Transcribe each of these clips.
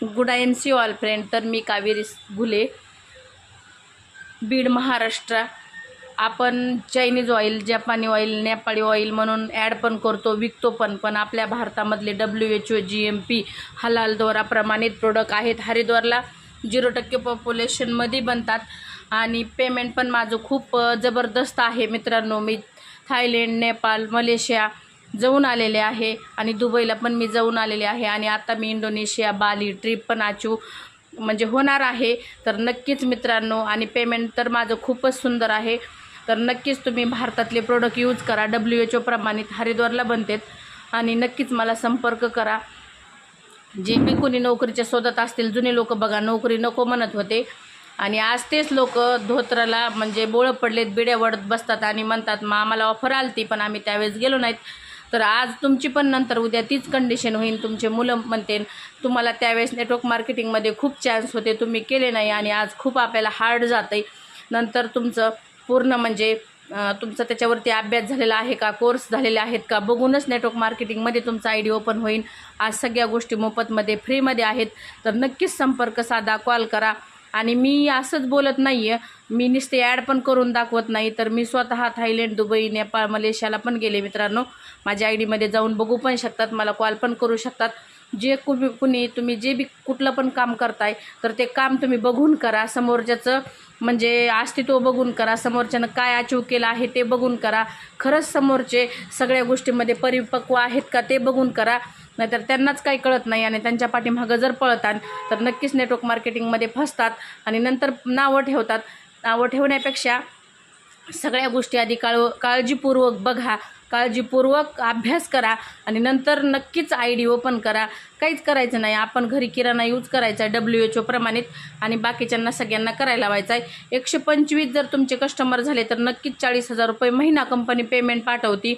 Good I am see all friend तर मी कावेरी घुले. बीड महाराष्ट्र. आपण चायनीज ऑइल जपानी ऑइल नेपाळी ऑइल म्हणून ॲड पण करतो विकतो पण. पण आपल्या भारतामधले W H O G M P हलालद्वारा प्रमाणित प्रोडक्ट आहेत. हरिद्वारला झिरो टक्के पॉप्युलेशनमध्ये बनतात. आणि पेमेंट पण माझं खूप जबरदस्त आहे मित्रांनो. मी थायलंड नेपाळ मलेशिया जाऊन आलेले आहे. आणि दुबईला पण मी जाऊन आलेले आहे. आणि आता मी इंडोनेशिया बाली ट्रिप पण आचू म्हणजे होणार आहे. तर नक्कीच मित्रांनो आणि पेमेंट तर माझं खूपच सुंदर आहे. तर नक्कीच तुम्ही भारतातले प्रोडक्ट यूज करा. डब्ल्यू एच ओ प्रमाणित हरिद्वारला बनतात. आणि नक्कीच मला संपर्क करा. जे बी कोणी नोकरीच्या शोधात असतील जुने लोक बघा नोकरी नको म्हणत होते. आणि आज तेच लोक धोत्राला म्हणजे बोळं पडलेत बिड्या वडत बसतात आणि म्हणतात मग आम्हाला ऑफर आलती पण आम्ही त्यावेळेस गेलो नाहीत. तर आज तुमची पण नंतर उद्या तीच कंडिशन होईल तुमचे मुलं म्हणते तुम्हाला त्यावेळेस नेटवर्क मार्केटिंगमध्ये खूप चान्स होते तुम्ही केले नाही आणि आज खूप आपल्याला हार्ड जातं आहे नंतर तुमचं पूर्ण म्हणजे तुमचा त्याच्यावरती अभ्यास झालेला आहे का कोर्स झालेले आहेत का बघूनच नेटवर्क मार्केटिंगमध्ये तुमचा आय डी ओपन होईल. आज सगळ्या गोष्टी मोफतमध्ये फ्रीमध्ये आहेत. तर नक्कीच संपर्क साधा कॉल करा. आणि मी असंच बोलत नाही आहे मी नुसते ॲड पण करून दाखवत नाही. तर मी स्वतः थायलंड दुबई नेपाळ मलेशियाला पण गेले मित्रांनो. माझ्या आय डीमध्ये जाऊन बघू पण शकतात. मला कॉल पण करू शकतात. जे कुणी कुणी तुम्ही जे बी कुठलं पण काम करताय तर ते काम तुम्ही बघून करा. समोरच्याचं म्हणजे अस्तित्व बघून करा. समोरच्यानं काय अचीव केलं आहे ते बघून करा. खरंच समोरचे सगळ्या गोष्टीमध्ये परिपक्व आहेत का ते बघून करा. नाहीतर त्यांनाच काही कळत नाही आणि त्यांच्या पाठीमागं जर पळतात तर नक्कीच नेटवर्क मार्केटिंगमध्ये फसतात आणि नंतर नावं ठेवतात. नावं ठेवण्यापेक्षा सगळ्या गोष्टी आधी काळ काळजीपूर्वक बघा काळजीपूर्वक अभ्यास करा आणि नंतर नक्कीच आय डी ओपन करा. काहीच करायचं नाही. आपण घरी किराणा यूज करायचा आहे डब्ल्यू एच ओ प्रमाणित आणि बाकीच्यांना सगळ्यांना करायला व्हायचा आहे. एकशे पंचवीस जर तुमचे कस्टमर झाले तर नक्कीच चाळीस हजार रुपये महिना कंपनी पेमेंट पाठवती.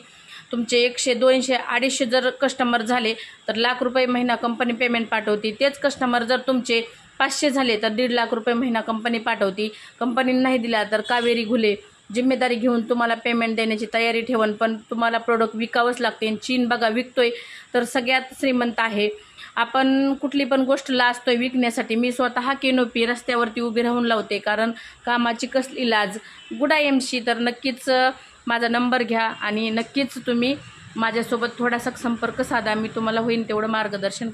तुमचे एकशे दोनशे अडीचशे जर कस्टमर झाले तर लाख रुपये महिना कंपनी पेमेंट पाठवते. तेच कस्टमर जर तुमचे पाचशे झाले तर दीड लाख रुपये महिना कंपनी पाठवती. कंपनीने नाही दिला तर कावेरी घुले. जिम्मेदारी घेऊन तुम्हाला पेमेंट देण्याची तयारी ठेवून पण तुम्हाला प्रोडक्ट विकावंच लागते. चीन बघा विकतोय तर सगळ्यात श्रीमंत आहे. आपण कुठली पण गोष्ट लाजतोय विकण्यासाठी मी स्वतः केनोपी रस्त्यावरती उभी राहून लावते कारण कामाची कसली लाज. गुडा एमशी तर नक्कीच माझा नंबर घ्या आणि नक्कीच तुम्ही माझ्यासोबत थोडासा संपर्क साधा मी तुम्हाला होईन तेवढं मार्गदर्शन